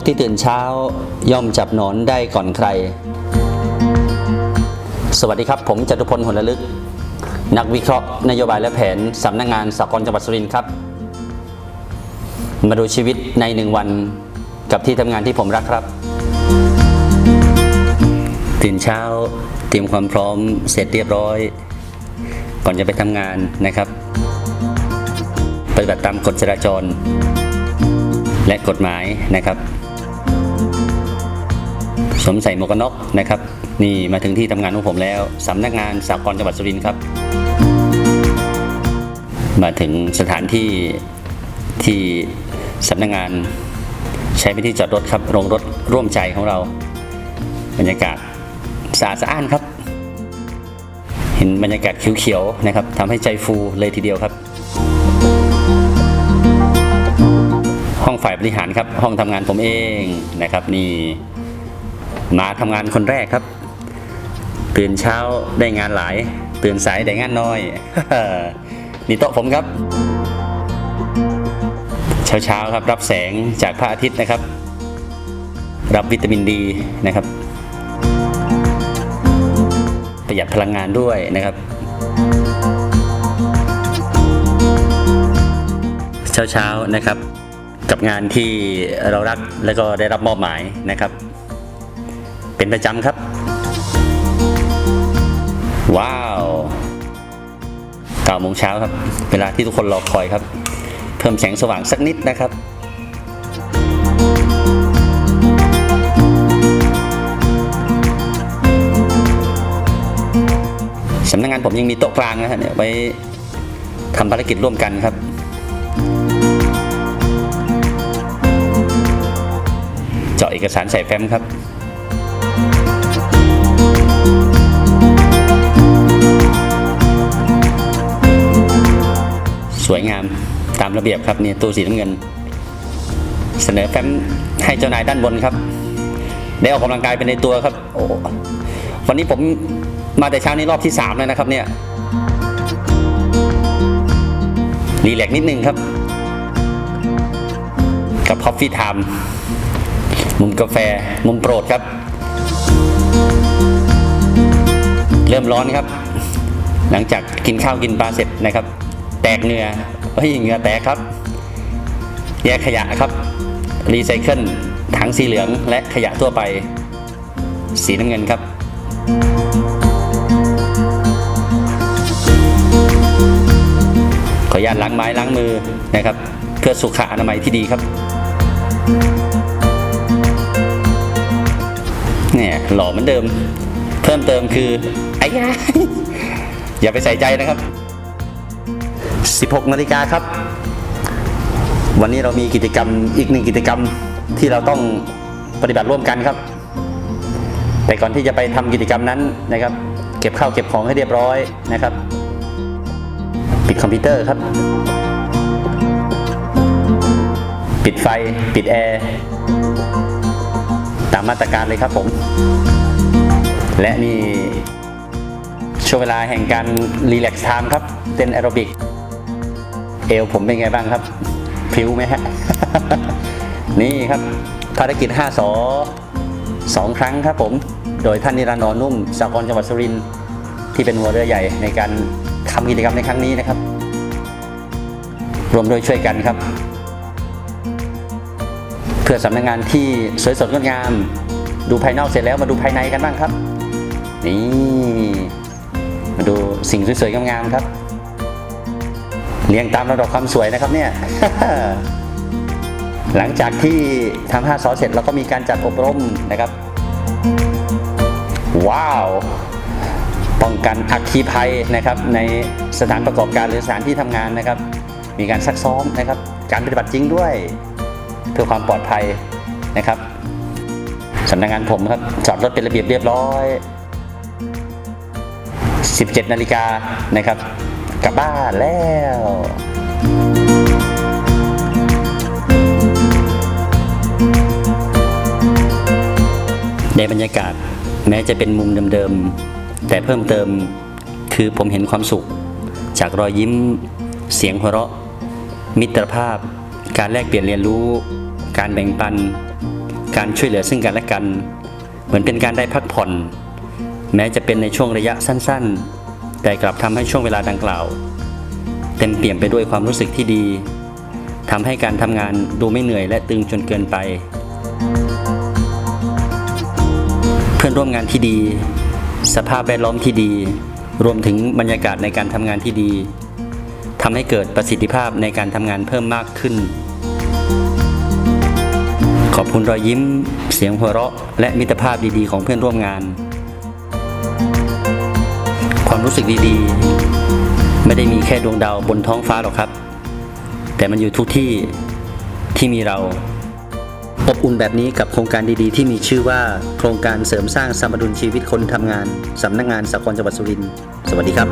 กที่ตื่นเช้าย่อมจับหนอนได้ก่อนใคร สวัสดีครับ ผมจตุพลหนระลึก นักวิเคราะห์นโยบายและแผนสำนักงานสากลจังหวัดสุรินทร์ครับ มาดูชีวิตในหนึ่งวันกับที่ทำงานที่ผมรักครับ ตื่นเช้าเตรียมความพร้อมเสร็จเรียบร้อย ก่อนจะไปทำงานนะครับปฏิบัติตามกฎจราจรและกฎหมายนะครับ สวมใส่หมวกกันน็อกนะครับ นี่มาถึงที่ทำงานของผมแล้วสำนักงานสากลจังหวัดสุรินทร์ครับ มาถึงสถานที่ที่สำนักงานใช้เป็นที่จอดรถครับโรงรถร่วมใจของเรา บรรยากาศสะอาดสะอ้านครับ เห็นบรรยากาศเขียวๆนะครับทำให้ใจฟูเลยทีเดียวครับ ห้องฝ่ายบริหารครับ ห้องทำงานผมเองนะครับนี่ มาทำงานคนแรกครับ ตื่นเช้าได้งานหลาย ตื่นสายได้งานน้อย นี่โต๊ะผมครับ เช้าๆครับรับแสงจากพระอาทิตย์นะครับ รับวิตามินดีนะครับ ประหยัดพลังงานด้วยนะครับเช้าๆนะครับ กับงานที่เรารักแล้วก็ได้รับมอบหมายนะครับ เป็นประจำครับ ว้าว9โมงเช้าครับ เวลาที่ทุกคนรอคอยครับ เพิ่มแสงสว่างสักนิดนะครับสำนักงานผมยังมีโต๊ะกลางนะฮะเนี่ยไว้ทำภารกิจร่วมกันครับ เจาะเอกสารใส่แฟ้มครับ วยงามตามระเบียบครับนี่ตู้สีน้ำเงิน เสนอแฟ้มให้เจ้านายด้านบนครับ ได้ออกกำลังกายเป็นในตัวครับ โอ้วันนี้ผมมาแต่เช้านี้รอบที่สามแล้วนะครับเนี่ยรีแลกนิดนึงครับ กับ Coffee Time มุมกาแฟ มุมโปรดครับ เริ่มร้อนครับ หลังจากกินข้าวกินปลาเสร็จนะครับ แตกเหงื่อเฮ้ยเหงื่อแตกครับ แยกขยะครับรีไซเคิลถังสีเหลืองและขยะทั่วไป สีน้ำเงินครับขออนุญาตล้างไม้ล้างมือนะครับ เพื่อสุขอนามัยที่ดีครับเนี่ยหล่อเหมือนเดิม เพิ่มเติมคือไอ้ยาอย่าไปใส่ใจนะครับ 16นาฬิกาครับ วันนี้เรามีกิจกรรมอีกหนึ่งกิจกรรมที่เราต้องปฏิบัติร่วมกันครับ แต่ก่อนที่จะไปทำกิจกรรมนั้นนะครับ เก็บข้าวเก็บของให้เรียบร้อยนะครับ ปิดคอมพิวเตอร์ครับ ปิดไฟปิดแอร์ตามมาตรการเลยครับผม และนี่ช่วงเวลาแห่งการรีแลกซ์ไทม์ครับเต้นแอโรบิก เอวผมเป็นไงบ้างครับพิ้วไหมฮะ นี่ครับภารกิจ 5 สอสองครั้งครับผม โดยท่านนิรันดร์นอนุ่มสากลจังหวัดสุรินทร์ที่เป็นหัวเรือใหญ่ในการทำกิจกรรมในครั้งนี้นะครับ รวมด้วยช่วยกันครับ เพื่อสำนักงงานที่สวยสดงดงาม ดูภายนอกเสร็จแล้วมาดูภายในกันบ้างครับ นี่ มาดูสิ่งสวยๆงามๆครับ เรียงตามระดับความสวยนะครับเนี่ย หลังจากที่ทำห้าซอเสร็จเราก็มีการจัดอบรมนะครับ ว้าว ป้องกันอัคคีภัยนะครับ ในสถานประกอบการหรือสถานที่ทำงานนะครับ มีการซักซ้อมนะครับ การปฏิบัติจริงด้วยเพื่อความปลอดภัยนะครับสำนักงานผมครับจอดรถเป็นระเบียบเรียบร้อย 17 นาฬิกานะครับ กลับบ้านแล้วในบรรยากาศแม้จะเป็นมุมเดิมๆ แต่เพิ่มเติมคือผมเห็นความสุข จากรอยยิ้ม เสียงหัวเราะ มิตรภาพ การแลกเปลี่ยนเรียนรู้ การแบ่งปัน การช่วยเหลือซึ่งกันและกัน เหมือนเป็นการได้พักผ่อน แม้จะเป็นในช่วงระยะสั้นๆ แต่กลับทำให้ช่วงเวลาดังกล่าว เต็มเปี่ยมไปด้วยความรู้สึกที่ดีทำให้การทำงานดูไม่เหนื่อยและตึงจนเกินไป เพื่อนร่วมงานที่ดี สภาพแวดล้อมที่ดี รวมถึงบรรยากาศในการทำงานที่ดีทำให้เกิดประสิทธิภาพในการทำงานเพิ่มมากขึ้น ขอบคุณรอยยิ้ม เสียงหัวเราะ และมิตรภาพดีๆ ของเพื่อนร่วมงาน ความรู้สึกดีๆ ไม่ได้มีแค่ดวงดาวบนท้องฟ้าหรอกครับ แต่มันอยู่ทุกที่ที่มีเรา อบอุ่นแบบนี้กับโครงการดีๆ ที่มีชื่อว่า โครงการเสริมสร้างสมดุลชีวิตคนทำงานสำนักงานสากลจังหวัดสุรินทร์สวัสดีครับ